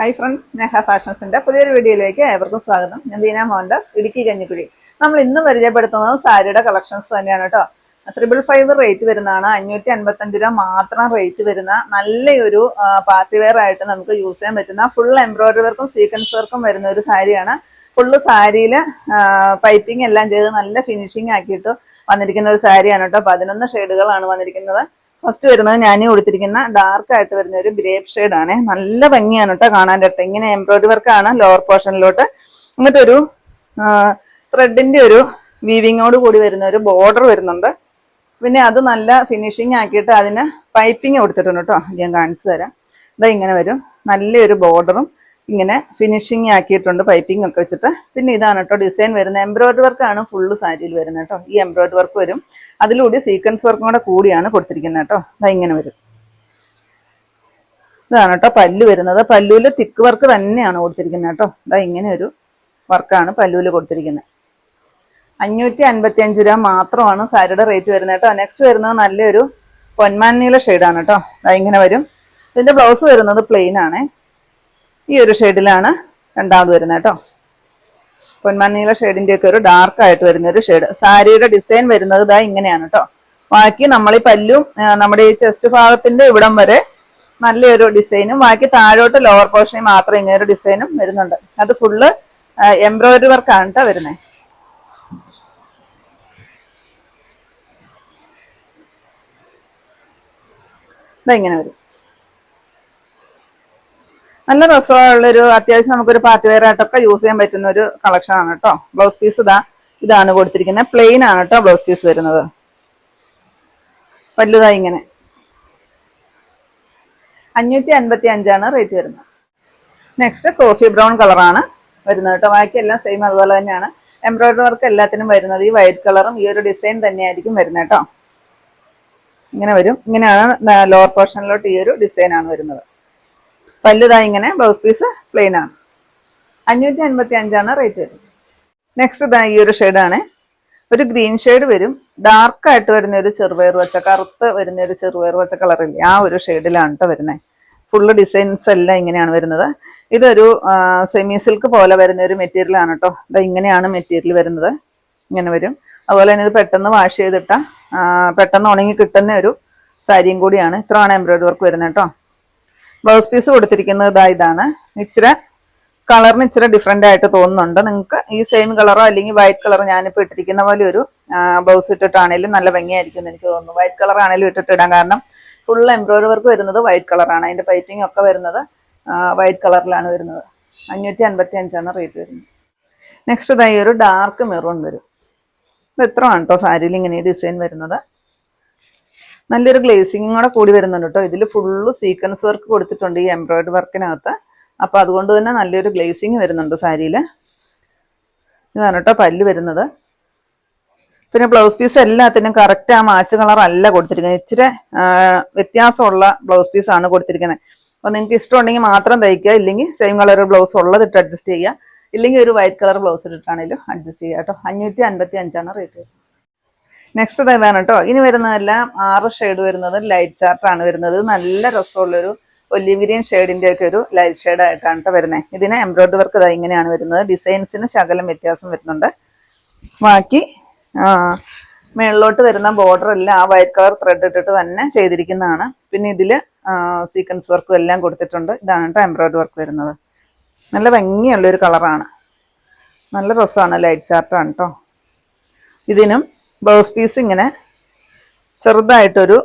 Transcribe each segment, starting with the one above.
Hi friends സ്നേഹ ഫാഷൻസിന്റെ പുതിയൊരു വീഡിയോയിലേക്ക് ഏവർക്കും സ്വാഗതം. ഞാൻ ദീന മോഹൻദാസ് ഇടുക്കി കഞ്ഞിക്കുഴി നമ്മൾ ഇന്ന് പരിചയപ്പെടുത്തുന്നത് സാരിയുടെ കളക്ഷൻസ് തന്നെയാണ് കേട്ടോ. ത്രിബിൾ ഫൈവ് റേറ്റ് വരുന്നതാണ്. അഞ്ഞൂറ്റി അൻപത്തഞ്ച് രൂപ മാത്രം റേറ്റ് വരുന്ന നല്ലൊരു പാർട്ടി വെയർ ആയിട്ട് നമുക്ക് യൂസ് ചെയ്യാൻ പറ്റുന്ന ഫുൾ എംബ്രോയിഡറി വർക്കും സീക്വൻസ് വർക്കും വരുന്ന ഒരു സാരിയാണ്. ഫുള്ള് സാരിയിൽ പൈപ്പിംഗ് എല്ലാം ചെയ്ത് നല്ല ഫിനിഷിംഗ് ആക്കിയിട്ട് വന്നിരിക്കുന്ന ഒരു സാരിയാണ് കേട്ടോ. പതിനൊന്ന് ഷെയ്ഡുകളാണ് വന്നിരിക്കുന്നത്. ഫസ്റ്റ് വരുന്നത് ഞാൻ കൊടുത്തിരിക്കുന്ന ഡാർക്ക് ആയിട്ട് വരുന്ന ഒരു ഗ്രേപ്പ് ആണ്. നല്ല ഭംഗിയാണ് കേട്ടോ കാണാൻ കേട്ടോ ഇങ്ങനെ എംബ്രോയിഡറി വർക്കാണ് ലോവർ പോർഷനിലോട്ട് എന്നിട്ടൊരു ത്രെഡിന്റെ ഒരു വീവിങ്ങോട് കൂടി വരുന്ന ഒരു ബോർഡർ വരുന്നുണ്ട്. പിന്നെ അത് നല്ല ഫിനിഷിങ് ആക്കിയിട്ട് അതിന് പൈപ്പിംഗ് കൊടുത്തിട്ടുണ്ട് കേട്ടോ ഞാൻ കാണിച്ചു തരാം. ഇതാ ഇങ്ങനെ വരും. നല്ലൊരു ബോർഡറും ഇങ്ങനെ ഫിനിഷിങ് ആക്കിയിട്ടുണ്ട് പൈപ്പിംഗ് ഒക്കെ വെച്ചിട്ട്. പിന്നെ ഇതാണ് കേട്ടോ ഡിസൈൻ വരുന്നത്. എംബ്രോയിഡറി വർക്കാണ് ഫുള്ള് സാരിയിൽ വരുന്നത് കേട്ടോ. ഈ എംബ്രോയിഡറി വർക്ക് വരും. അതിലൂടെ സീക്വൻസ് വർക്കും കൂടെ കൂടിയാണ് കൊടുത്തിരിക്കുന്നത് കേട്ടോ. അതാ ഇങ്ങനെ വരും. ഇതാണ് കേട്ടോ പല്ലു വരുന്നത്. പല്ലുവിൽ തിക്ക് വർക്ക് തന്നെയാണ് കൊടുത്തിരിക്കുന്നത് കേട്ടോ. അതാ ഇങ്ങനെ ഒരു വർക്കാണ് പല്ലുവിൽ കൊടുത്തിരിക്കുന്നത്. അഞ്ഞൂറ്റി അൻപത്തി അഞ്ച് രൂപ മാത്രമാണ് സാരിയുടെ റേറ്റ് വരുന്നത് കേട്ടോ. നെക്സ്റ്റ് വരുന്നത് നല്ലൊരു പൊന്മാൻ നീല ഷെയ്ഡാണ് കേട്ടോ. അതാ ഇങ്ങനെ വരും. ഇതിന്റെ ബ്ലൗസ് വരുന്നത് പ്ലെയിൻ ആണ്. ഈ ഒരു ഷെയ്ഡിലാണ് രണ്ടാമത് വരുന്നത് കേട്ടോ. പൊന്മാൻ നീല ഷെയ്ഡിന്റെ ഒക്കെ ഒരു ഡാർക്ക് ആയിട്ട് വരുന്ന ഒരു ഷെയ്ഡ് സാരിയുടെ ഡിസൈൻ വരുന്നത് ഇതാ ഇങ്ങനെയാണ് കേട്ടോ. ബാക്കി നമ്മൾ ഈ പല്ലും നമ്മുടെ ഈ ചെസ്റ്റ് ഭാഗത്തിന്റെ ഇവിടം വരെ നല്ലൊരു ഡിസൈനും ബാക്കി താഴോട്ട് ലോവർ പോർഷനിൽ മാത്രം ഇങ്ങനെ ഒരു ഡിസൈനും വരുന്നുണ്ട്. അത് ഫുള്ള് എംബ്രോയിഡറി വർക്കാണ് കേട്ടോ വരുന്നത് ഇതാ ഇങ്ങനെ വരും. നല്ല രസമുള്ളൊരു അത്യാവശ്യം നമുക്കൊരു പാർട്ടി വെയർ ആയിട്ടൊക്കെ യൂസ് ചെയ്യാൻ പറ്റുന്ന ഒരു കളക്ഷൻ ആണ് കേട്ടോ ബ്ലൗസ് പീസ് ഇതാ ഇതാണ് കൊടുത്തിരിക്കുന്നത്. പ്ലെയിൻ ആണ് കേട്ടോ ബ്ലൗസ് പീസ് വരുന്നത്. വലുതായി ഇങ്ങനെ. അഞ്ഞൂറ്റി അൻപത്തി അഞ്ചാണ് റേറ്റ് വരുന്നത്. നെക്സ്റ്റ് കോഫി ബ്രൗൺ കളറാണ് വരുന്നത് കേട്ടോ ബാക്കി എല്ലാം സെയിം അതുപോലെ തന്നെയാണ്. എംബ്രോയിഡറി വർക്ക് എല്ലാത്തിനും വരുന്നത്. ഈ വൈറ്റ് കളറും ഈ ഒരു ഡിസൈൻ തന്നെയായിരിക്കും വരുന്നത് കേട്ടോ ഇങ്ങനെ വരും. ഇങ്ങനെയാണ് ലോവർ പോർഷനിലോട്ട് ഈ ഒരു ഡിസൈൻ ആണ് വരുന്നത്. പല്ലുതായി ഇങ്ങനെ ബ്ലൗസ് പീസ് പ്ലെയിൻ ആണ്. അഞ്ഞൂറ്റി അൻപത്തി അഞ്ചാണ് റേറ്റ് വരുന്നത്. നെക്സ്റ്റ് ഇതാ ഈ ഒരു ഷെയ്ഡാണ് ഒരു ഗ്രീൻ ഷെയ്ഡ് വരും. ഡാർക്ക് ആയിട്ട് വരുന്ന ഒരു ചെറുപയർ വച്ച കറുത്ത് വരുന്ന ഒരു ചെറുപയർ വച്ച കളറില്ലേ ആ ഒരു ഷെയ്ഡിലാണ് കേട്ടോ വരുന്നത് ഫുള്ള് ഡിസൈൻസ് എല്ലാം ഇങ്ങനെയാണ് വരുന്നത്. ഇതൊരു സെമി സിൽക്ക് പോലെ വരുന്ന ഒരു മെറ്റീരിയൽ ആണ് കേട്ടോ ഇതാ ഇങ്ങനെയാണ് മെറ്റീരിയൽ വരുന്നത്. ഇങ്ങനെ വരും. അതുപോലെ തന്നെ ഇത് പെട്ടെന്ന് വാഷ് ചെയ്തിട്ട പെട്ടെന്ന് ഉണങ്ങി കിട്ടുന്ന ഒരു സാരിയും കൂടിയാണ്. ഇത്രയാണ് എംബ്രോയിഡറി വർക്ക് വരുന്നത് കേട്ടോ ബ്ലൗസ് പീസ് കൊടുത്തിരിക്കുന്നത് ഇതാ ഇതാണ്. ഇച്ചിരി കളറിന് ഇച്ചിരി ഡിഫറെന്റ് ആയിട്ട് തോന്നുന്നുണ്ട്. നിങ്ങൾക്ക് ഈ സെയിം കളറോ അല്ലെങ്കിൽ വൈറ്റ് കളറോ ഞാനിപ്പോൾ ഇട്ടിരിക്കുന്ന പോലെ ഒരു ബ്ലൗസ് ഇട്ടിട്ടാണേലും നല്ല ഭംഗിയായിരിക്കും എന്ന് എനിക്ക് തോന്നുന്നു. വൈറ്റ് കളർ ആണെങ്കിലും ഇട്ടിട്ട് ഇടാം. കാരണം ഫുൾ എംബ്രോയിഡറി വർക്ക് വരുന്നത് വൈറ്റ് കളറാണ് അതിന്റെ പൈറ്റിംഗ് ഒക്കെ വരുന്നത് വൈറ്റ് കളറിലാണ് വരുന്നത്. അഞ്ഞൂറ്റി അൻപത്തി അഞ്ചാണ് റേറ്റ് വരുന്നത് നെക്സ്റ്റ് ഇതായി ഒരു ഡാർക്ക് മെറൂൺ വരും. ഇത് എത്ര ആണ് കേട്ടോ സാരിയിൽ ഇങ്ങനെ ഡിസൈൻ വരുന്നത്? നല്ലൊരു ഗ്ലേസിങ്ങും കൂടെ കൂടി വരുന്നുണ്ട് കേട്ടോ. ഇതിൽ ഫുള്ള് സീക്വൻസ് വർക്ക് കൊടുത്തിട്ടുണ്ട് ഈ എംബ്രോയിഡറി വർക്കിനകത്ത് അപ്പോൾ അതുകൊണ്ട് തന്നെ നല്ലൊരു ഗ്ലേസിങ് വരുന്നുണ്ട് സാരിയിൽ ഇതാണ് കേട്ടോ പല്ല് വരുന്നത്. പിന്നെ ബ്ലൗസ് പീസ് എല്ലാത്തിനും കറക്റ്റ് ആ മാച്ച് കളർ അല്ല കൊടുത്തിരിക്കുന്നത്. ഇച്ചിരി വ്യത്യാസമുള്ള ബ്ലൗസ് പീസ് ആണ് കൊടുത്തിരിക്കുന്നത്. അപ്പോൾ നിങ്ങൾക്ക് ഇഷ്ടമുണ്ടെങ്കിൽ മാത്രം തയ്ക്കുക. ഇല്ലെങ്കിൽ സെയിം കളർ ബ്ലൗസ് ഉള്ളതിട്ട് അഡ്ജസ്റ്റ് ചെയ്യുക. ഇല്ലെങ്കിൽ ഒരു വൈറ്റ് കളർ ബ്ലൗസ് ഇട്ടിട്ടാണെങ്കിലും അഡ്ജസ്റ്റ് ചെയ്യുക കേട്ടോ. അഞ്ഞൂറ്റി അൻപത്തി അഞ്ചാണ് റേറ്റ് വരുന്നത്. നെക്സ്റ്റ് ഇതാണ് കേട്ടോ ഇനി വരുന്നതെല്ലാം ആറ് ഷെയ്ഡ് വരുന്നത് ലൈറ്റ് ചാർട്ടാണ് വരുന്നത്. നല്ല രസമുള്ളൊരു ഒലിവിരിയൻ ഷെയ്ഡിന്റെ ഒക്കെ ഒരു ലൈറ്റ് ഷെയ്ഡ് ആയിട്ടാണ് കേട്ടോ വരുന്നത് ഇതിന് എംബ്രോയിഡറി വർക്ക് ഇതാ ഇങ്ങനെയാണ് വരുന്നത്. ഡിസൈൻസിന് ശകലം വ്യത്യാസം വരുന്നുണ്ട്. ബാക്കി മേളിലോട്ട് വരുന്ന ബോർഡർ എല്ലാം ആ വൈറ്റ് കളർ ത്രെഡ് ഇട്ടിട്ട് തന്നെ ചെയ്തിരിക്കുന്നതാണ്. പിന്നെ ഇതിൽ സീക്വൻസ് വർക്കും എല്ലാം കൊടുത്തിട്ടുണ്ട്. ഇതാണ് കേട്ടോ എംബ്രോയിഡറി വർക്ക് വരുന്നത്. നല്ല ഭംഗിയുള്ളൊരു കളറാണ് നല്ല രസമാണ് ലൈറ്റ് ചാർട്ടാണ് കേട്ടോ ഇതിനും ബ്ലൗസ് പീസ് ഇങ്ങനെ ചെറുതായിട്ടൊരു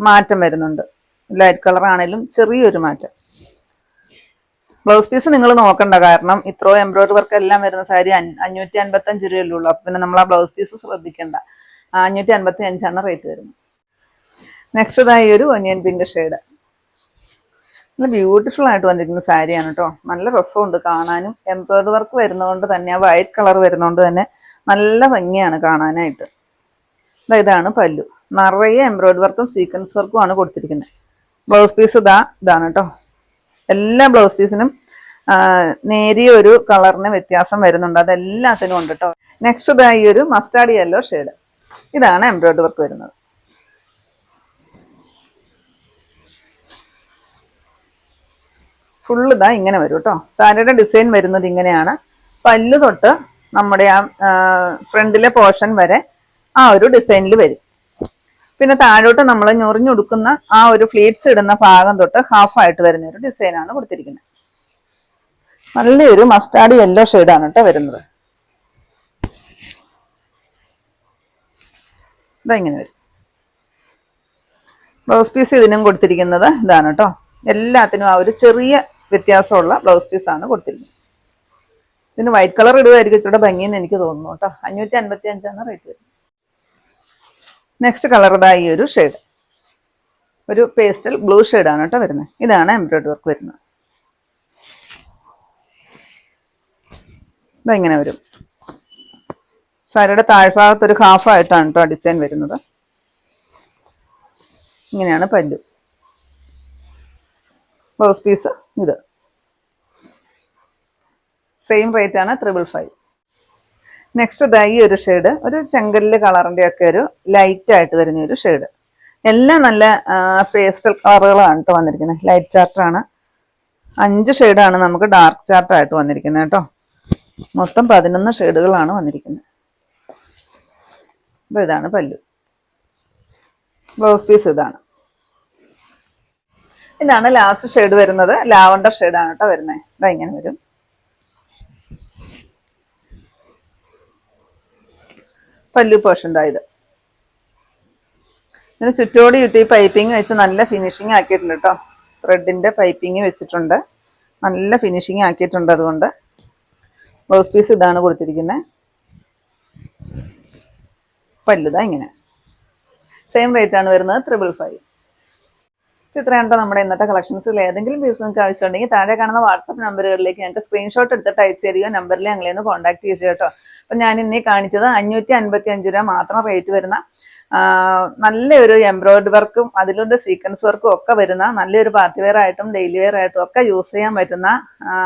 മാറ്റം വരുന്നുണ്ട്. ലൈറ്റ് കളർ ആണെങ്കിലും ചെറിയൊരു മാറ്റം. ബ്ലൗസ് പീസ് നിങ്ങൾ നോക്കണ്ട കാരണം ഇത്രയോ എംബ്രോയിഡറി വർക്ക് എല്ലാം വരുന്ന സാരി അഞ്ഞ- അഞ്ഞൂറ്റി അൻപത്തഞ്ച് രൂപയല്ലേ ഉള്ളൂ. അപ്പം പിന്നെ നമ്മൾ ആ ബ്ലൗസ് പീസ് ശ്രദ്ധിക്കേണ്ട. അഞ്ഞൂറ്റി അൻപത്തി അഞ്ചാണ് റേറ്റ് വരുന്നത് നെക്സ്റ്റ് ഇതായി ഒരു ഒനിയൻ പിങ്ക് ഷെയ്ഡ് നല്ല ബ്യൂട്ടിഫുൾ ആയിട്ട് വന്നിരിക്കുന്ന സാരിയാണ് കേട്ടോ നല്ല രസമുണ്ട് കാണാനും. എംബ്രോയിഡറി വർക്ക് വരുന്നതുകൊണ്ട് തന്നെ ആ വൈറ്റ് കളർ വരുന്നതുകൊണ്ട് തന്നെ നല്ല ഭംഗിയാണ് കാണാനായിട്ട്. ഇതാണ് പല്ലു. നിറയെ എംബ്രോയിഡറി വർക്കും സീക്വൻസ് വർക്കും ആണ് കൊടുത്തിരിക്കുന്നത്. ബ്ലൗസ് പീസ് ഇതാ ഇതാണ് കേട്ടോ എല്ലാ ബ്ലൗസ് പീസിനും നേരിയ ഒരു കളറിന് വ്യത്യാസം വരുന്നുണ്ട്. അതെല്ലാത്തിനും ഉണ്ട് കേട്ടോ നെക്സ്റ്റ് ഇതാ ഈ ഒരു മസ്റ്റാർഡ് യെല്ലോ ഷെയ്ഡ് ഇതാണ് എംബ്രോയിഡറി വർക്ക് വരുന്നത്. ഫുള്ള് ഇതാ ഇങ്ങനെ വരും കേട്ടോ സാരിയുടെ ഡിസൈൻ വരുന്നത് ഇങ്ങനെയാണ്. പല്ലു തൊട്ട് നമ്മുടെ ആ ഫ്രണ്ടിലെ പോർഷൻ വരെ ആ ഒരു ഡിസൈനിൽ വരും. പിന്നെ താഴോട്ട് നമ്മൾ ഞൊറിഞ്ഞൊടുക്കുന്ന ആ ഒരു ഫ്ലീറ്റ്സ് ഇടുന്ന ഭാഗം തൊട്ട് ഹാഫ് ആയിട്ട് വരുന്ന ഒരു ഡിസൈനാണ് കൊടുത്തിരിക്കുന്നത്. നല്ലൊരു മസ്റ്റാർഡ് യെല്ലോ ഷെയ്ഡാണ് കേട്ടോ വരുന്നത്. ഇതാ ഇങ്ങനെ വരും. ബ്ലൗസ് പീസ് ഇതിനും കൊടുത്തിരിക്കുന്നത് ഇതാണ് കേട്ടോ. എല്ലാത്തിനും ആ ഒരു ചെറിയ വ്യത്യാസമുള്ള ബ്ലൗസ് പീസാണ് കൊടുത്തിരിക്കുന്നത്. ഇതിന് വൈറ്റ് കളർ ഇടുമായിരിക്കും ഇച്ചിരി ഭംഗിയെന്ന് എനിക്ക് തോന്നുന്നു കേട്ടോ. അഞ്ഞൂറ്റി അൻപത്തി അഞ്ചാണ് റേറ്റ് വരുന്നത്. നെക്സ്റ്റ് കളർ ഇതാ ഈ ഒരു ഷെയ്ഡ് ഒരു പേസ്റ്റൽ ബ്ലൂ ഷെയ്ഡാണ് കേട്ടോ വരുന്നത്. ഇതാണ് എംബ്രോയിഡറി വർക്ക് വരുന്നത്. ഇതെങ്ങനെ വരും. സാരിയുടെ താഴ്ഭാഗത്ത് ഒരു ഹാഫ് ആയിട്ടാണ് കേട്ടോ ഡിസൈൻ വരുന്നത്. ഇങ്ങനെയാണ് പല്ലു ബ്ലൗസ് പീസ് ഇത്. സെയിം റേറ്റ് ആണ് ത്രിബിൾ ഫൈവ് നെക്സ്റ്റ് ഇതാ ഈ ഒരു ഷെയ്ഡ് ഒരു ചെങ്കല്ല് കളറിന്റെ ഒക്കെ ഒരു ലൈറ്റ് ആയിട്ട് വരുന്ന ഒരു ഷെയ്ഡ് എല്ലാം നല്ല പേസ്റ്റൽ കളറുകളാണ് കേട്ടോ വന്നിരിക്കുന്നത് ലൈറ്റ് ചാർട്ടാണ് അഞ്ച് ഷെയ്ഡാണ് നമുക്ക് ഡാർക്ക് ചാർട്ടായിട്ട് വന്നിരിക്കുന്നത് കേട്ടോ മൊത്തം പതിനൊന്ന് ഷെയ്ഡുകളാണ് വന്നിരിക്കുന്നത് അപ്പോൾ ഇതാണ് പല്ലു. ബ്ലൗസ് പീസ് ഇതാണ്. ഇതാണ് ലാസ്റ്റ് ഷെയ്ഡ് വരുന്നത്. ലാവണ്ടർ ഷെയ്ഡാണ് കേട്ടോ വരുന്നത് ഇതാ ഇങ്ങനെ വരും. പല്ലു പോർഷൻ ഇതാ ഇത് ഇതിന് ചുറ്റോടി ചുറ്റി പൈപ്പിംഗ് വെച്ച് നല്ല ഫിനിഷിങ് ആക്കിയിട്ടുണ്ട് കേട്ടോ ത്രെഡിന്റെ പൈപ്പിംഗ് വെച്ചിട്ടുണ്ട്. നല്ല ഫിനിഷിങ് ആക്കിയിട്ടുണ്ട് അതുകൊണ്ട്. ബ്ലൗസ് പീസ് ഇതാണ് കൊടുത്തിരിക്കുന്നത് പല്ലുതാ ഇങ്ങനെ. സെയിം റേറ്റ് ആണ് വരുന്നത് ത്രിബിൾ ഫൈവ് ഇത്രയാണ് നമ്മുടെ ഇന്നത്തെ കളക്ഷൻസിൽ ഏതെങ്കിലും പീസ് നിങ്ങൾക്ക് ആവശ്യമുണ്ടെങ്കിൽ താഴെ കാണുന്ന വാട്സപ്പ് നമ്പറുകളിലേക്ക് ഞങ്ങൾക്ക് സ്ക്രീൻഷോട്ട് എടുത്തിട്ട് അയച്ചു തരികയോ നമ്പറിൽ ഞങ്ങളെ ഒന്ന് കോൺടാക്ട് ചെയ്യുക കേട്ടോ അപ്പം ഞാൻ ഇന്നീ കാണിച്ചത് അഞ്ഞൂറ്റി അൻപത്തി അഞ്ച് രൂപ മാത്രം റേറ്റ് വരുന്ന നല്ലൊരു എംബ്രോയിഡറി വർക്കും അതിലൂടെ സീക്വൻസ് വർക്കും ഒക്കെ വരുന്ന നല്ലൊരു പാർട്ടി വെയർ ആയിട്ടും ഡെയിലി വെയർ ആയിട്ടും ഒക്കെ യൂസ് ചെയ്യാൻ പറ്റുന്ന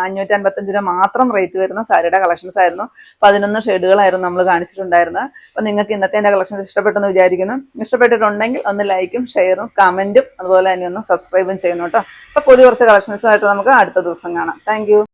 അഞ്ഞൂറ്റി അൻപത്തഞ്ച് രൂപ മാത്രം റേറ്റ് വരുന്ന സാരിയുടെ കളക്ഷൻസ് ആയിരുന്നു. പതിനൊന്ന് ഷെയ്ഡുകളായിരുന്നു നമ്മൾ കാണിച്ചിട്ടുണ്ടായിരുന്നത്. അപ്പം നിങ്ങൾക്ക് ഇന്നത്തെ എന്റെ കളക്ഷൻസ് ഇഷ്ടപ്പെട്ടെന്ന് വിചാരിക്കുന്നു. ഇഷ്ടപ്പെട്ടിട്ടുണ്ടെങ്കിൽ ഒന്ന് ലൈക്കും ഷെയറും കമന്റും അതുപോലെ തന്നെ ഒന്ന് സബ്സ്ക്രൈബും ചെയ്യുന്നു കേട്ടോ. അപ്പോൾ പുതിയ കുറച്ച് കളക്ഷൻസുമായിട്ട് നമുക്ക് അടുത്ത ദിവസം കാണാം. താങ്ക്